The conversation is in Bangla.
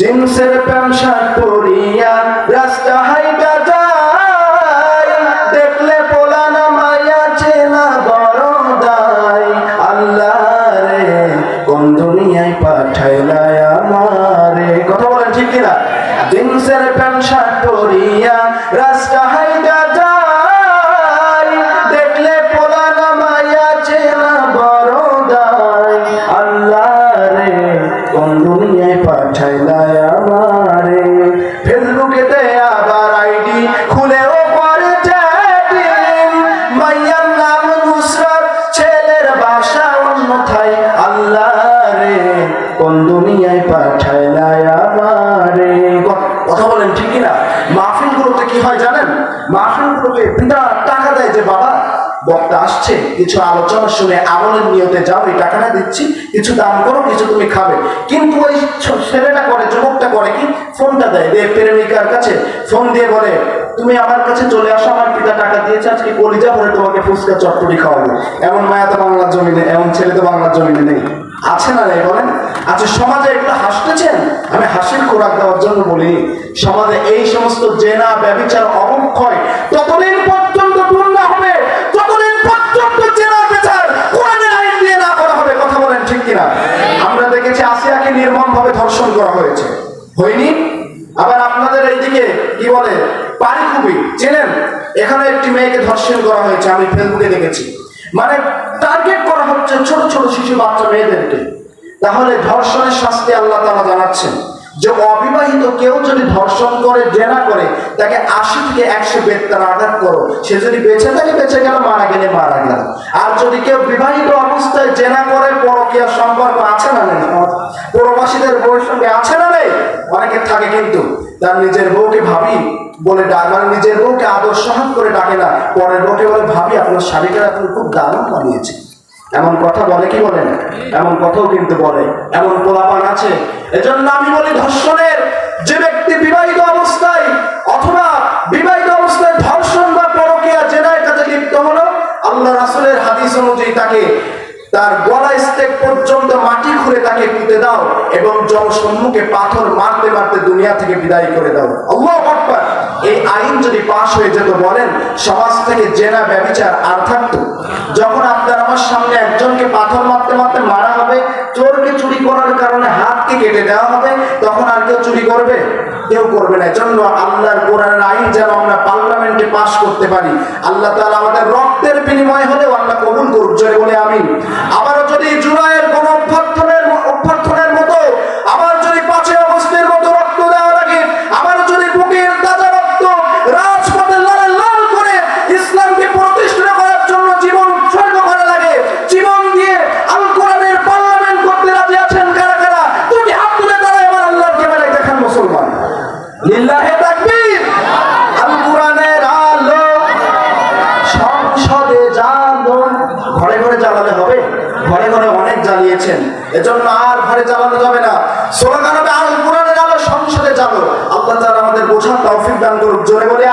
জিন্সের প্যান্ট, শার্ট পরিয়া রাস্তা হাইটা যায়। দেখলে পোলানা মায়া চেনা বড় দায় আল্লাহ রে কোন দুনিয়ায় পাঠাইলাই আমারে? কথা বলেন ঠিক কিনা? জিন্সের প্যান্ট, শার্ট পরিয়া রাস্তা হাইটা যায়। দেখলে পোলানা মায়া চেনা বড় দায় আল্লাহ রে দুনিয়ায় পাঠাইলাই আমারে। ফেসবুকেতে আবার আইডি খুলেও পরে চ্যাটিং। মাইয়ার নাম নুসরাত, ছেলের বাসা অন্যথায় আল্লাহ রে কোন দুনিয়ায় পাঠাইলাই আমারে। কথা বলেন ঠিক না মাহফিলগুলোতে কি হয় জানেন? মাহফিলগুলোতে পিতা টাকা দেয় যে বাবা। বক্তা আসছে, কিছু আলোচনা শুনে আমলের নিয়তে যাও, এই টাকাটা দিচ্ছি, কিছু দান করো, কিছু তুমি খাবে। কিন্তু ওই ছেলেটা করে, যুবকটা করে কি? ফোনটা দেয়, দিয়ে প্রেমিকার কাছে, ফোন দিয়ে বলে, তুমি আমার কাছে চলে আসো, আমার পিতা টাকা দিয়েছে, আজকে কলিজা ভরে তোমাকে ফুচকা চটপটি খাওয়াবো। এমন মায়া তো বাংলার জমিনে, এমন ছেলে তো বাংলার জমিনে নেই। আছে না রে বলেন? আচ্ছা সমাজে এগুলো হাসতেছেন? আমি হাসির খোরাক দেওয়ার জন্য বলি সমাজে এই সমস্ত জেনা, ব্যবিচার, অবক্ষয় ততদিন পর্যন্ত পূর্ণ হবে ততদিন পর্যন্ত জেনা বেচার কোরআনের আইন দিয়ে না করা হবে কথা বলেন ঠিক কিনা আমরা দেখেছি নির্মম ভাবে ধর্ষণ করা হয়েছে। হয়নি? আবার আপনাদের এইদিকে কি বলে? খুবই চেনেন? এখানে একটি মেয়েকে ধর্ষণ করা হয়েছে, আমি ফেসবুকে দেখেছি। মানে টার্গেট করা হচ্ছে ছোট ছোট শিশু বাচ্চা মেয়েদেরকে। তাহলে ধর্ষণের শাস্তি আল্লাহ তারা জানাচ্ছেন। যে অবিবাহিত কেউ যদি ধর্ষণ করে জেনা করে, তাকে আশি থেকে একশো বেত্তার আঘাত করো। সে যদি বেঁচে থাকে, বেঁচে গেল, মারা গেলে মারা গেল। আর যদি কেউ বিবাহিত অবস্থায় জেনা করে, পরকীয়া সম্পর্ক আছে না নেই? প্রবাসীদের বউয়ের সঙ্গে আছে না নেই? অনেকে থাকে কিন্তু, তার নিজের বউকে ভাবি, বলে ডাক মানে নিজের বউকে আদর্শ করে ডাকে না। পরের বউকে বলে, ভাবি, আপনার শাড়িটা আপনি খুব দারুণ বানিয়েছে। এমন কথা বলে কি বলেন এমন কথাও কিন্তু বলে। এমন পোলাপান আছে। এজন্য আমি বলি, ধর্ষণের যে ব্যক্তি বিবাহিত অবস্থায় অথবা বিবাহিত অবস্থায় ধর্ষণ বা পরকীয়া জেনায় কাজে লিপ্ত হলো, আল্লাহ রাসূলের হাদিস অনুযায়ী তাকে তার গলা স্টেক পর্যন্ত মাটি খুঁড়ে তাকে পুঁতে দাও এবং জনসম্মুখে পাথর মারতে মারতে দুনিয়া থেকে বিদায় করে দাও। আল্লাহ আকবার। এই আইন যদি পাশ হয়ে যেত বলেন, সমাজ থেকে জেনা, ব্যবিচার আর থাকতো। যখন আপনার আমার সামনে একজনকে পাথর মারতে মারতে মারা হবে, চোরকে চুরি করার কারণে হাতকে কেটে দেওয়া হবে, তখন আর কেউ চুরি করবে? কেউ করবে না। জন্য আল্লাহর কোরআনের আইন যেন আমরা পার্লামেন্টে পাশ করতে পারি। আল্লাহ তাআলা আমাদের রক্তের বিনিময় হলেও আল্লাহ কবুল করুক। জোরে বলে, আমিন। সংসদে জানো ঘরে ঘরে জ্বালালে হবে? ঘরে ঘরে অনেক জানিয়েছেন এজন্য আর ঘরে চালানো যাবে না। স্লোগান হবে, আল সংসদে জ্বালো আল্লাহ তাআলা আমাদের বোঝার তৌফিক দান করুক। জোরে বলে